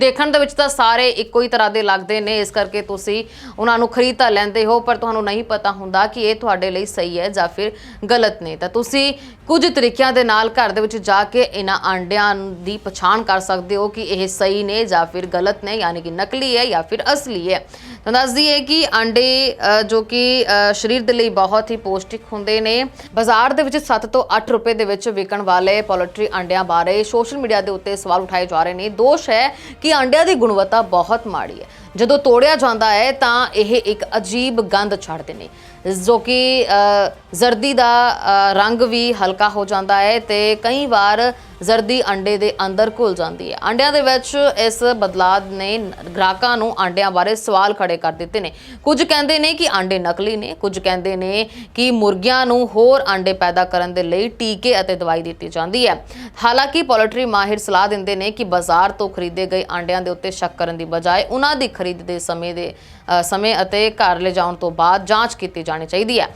ਦੇਖਣ ਦੇ ਵਿੱਚ ਤਾਂ ਸਾਰੇ ਇੱਕੋ ਹੀ ਤਰ੍ਹਾਂ ਦੇ ਲੱਗਦੇ ਨੇ, ਇਸ ਕਰਕੇ ਤੁਸੀਂ ਉਹਨਾਂ ਨੂੰ ਖਰੀਦ ਤਾਂ ਲੈਂਦੇ ਹੋ, ਪਰ ਤੁਹਾਨੂੰ ਨਹੀਂ ਪਤਾ ਹੁੰਦਾ ਕਿ ਇਹ ਤੁਹਾਡੇ ਲਈ ਸਹੀ ਹੈ ਜਾਂ ਫਿਰ ਗਲਤ ਨੇ। ਤਾਂ ਤੁਸੀਂ ਕੁਝ ਤਰੀਕਿਆਂ ਦੇ ਨਾਲ ਘਰ ਦੇ ਵਿੱਚ ਜਾ ਕੇ ਇਹਨਾਂ ਆਂਡਿਆਂ ਦੀ ਪਛਾਣ ਕਰ ਸਕਦੇ ਹੋ ਕਿ ਇਹ ਸਹੀ ਨੇ ਜਾਂ ਫਿਰ ਗਲਤ ਨੇ, ਯਾਨੀ ਕਿ ਨਕਲੀ ਹੈ ਜਾਂ ਫਿਰ ਅਸਲੀ ਹੈ। ਤਾਂ ਦੱਸ ਦਈਏ ਕਿ ਆਂਡੇ ਜੋ ਕਿ ਸਰੀਰ ਦੇ ਲਈ ਬਹੁਤ ਹੀ ਪੌਸ਼ਟਿਕ ਹੁੰਦੇ ਨੇ। ਬਾਜ਼ਾਰ ਦੇ ਵਿੱਚ 7 ਤੋਂ 8 ਰੁਪਏ ਦੇ ਵਿੱਚ ਵਿਕਣ ਵਾਲੇ ਪੋਲਟਰੀ ਆਂਡਿਆਂ ਬਾਰੇ ਸੋਸ਼ਲ ਮੀਡੀਆ ਦੇ ਉੱਤੇ ਸਵਾਲ ਉਠਾਏ ਜਾ ਰਹੇ ਨੇ। ਦੋਸ਼ ਹੈ ਕਿ ਆਂਡਿਆਂ ਦੀ ਗੁਣਵੱਤਾ ਬਹੁਤ ਮਾੜੀ ਹੈ। ਜਦੋਂ ਤੋੜਿਆ ਜਾਂਦਾ ਹੈ, ਤਾਂ ਇਹ ਇੱਕ ਅਜੀਬ ਗੰਧ ਛੱਡਦੇ ਨੇ, ਜੋ ਕਿ ਜ਼ਰਦੀ ਦਾ ਰੰਗ ਵੀ ਹਲਕਾ ਹੋ ਜਾਂਦਾ ਹੈ ਤੇ ਕਈ ਵਾਰ ਜ਼ਰਦੀ ਅੰਡੇ ਦੇ ਅੰਦਰ ਘੁਲ ਜਾਂਦੀ ਹੈ। ਅੰਡਿਆਂ ਦੇ ਵਿੱਚ ਇਸ ਬਦਲਾਅ ਨੇ ਗ੍ਰਾਹਕਾਂ ਨੂੰ ਅੰਡਿਆਂ ਬਾਰੇ ਸਵਾਲ ਖੜੇ ਕਰ ਦਿੱਤੇ ਨੇ। ਕੁਝ ਕਹਿੰਦੇ ਨੇ ਕਿ ਅੰਡੇ ਨਕਲੀ ਨੇ, ਕੁਝ ਕਹਿੰਦੇ ਨੇ ਕਿ ਮੁਰਗੀਆਂ ਨੂੰ ਹੋਰ ਅੰਡੇ ਪੈਦਾ ਕਰਨ ਦੇ ਲਈ ਟੀਕੇ ਅਤੇ ਦਵਾਈ ਦਿੱਤੀ ਜਾਂਦੀ ਹੈ। ਹਾਲਾਂਕਿ ਪੋਲਟਰੀ ਮਾਹਿਰ ਸਲਾਹ ਦਿੰਦੇ ਨੇ ਕਿ ਬਾਜ਼ਾਰ ਤੋਂ ਖਰੀਦੇ ਗਏ ਅੰਡਿਆਂ ਦੇ ਉੱਤੇ ਸ਼ੱਕ ਕਰਨ ਦੀ ਬਜਾਏ ਉਹਨਾਂ ਦੀ ਖਰੀਦ ਦੇ ਸਮੇਂ ਦੇ ਸਮੇਂ ਅਤੇ ਘਰ ਲਿਜਾਉਣ ਤੋਂ ਬਾਅਦ ਜਾਂਚ ਕੀਤੀ ਜਾਣੀ ਚਾਹੀਦੀ ਹੈ।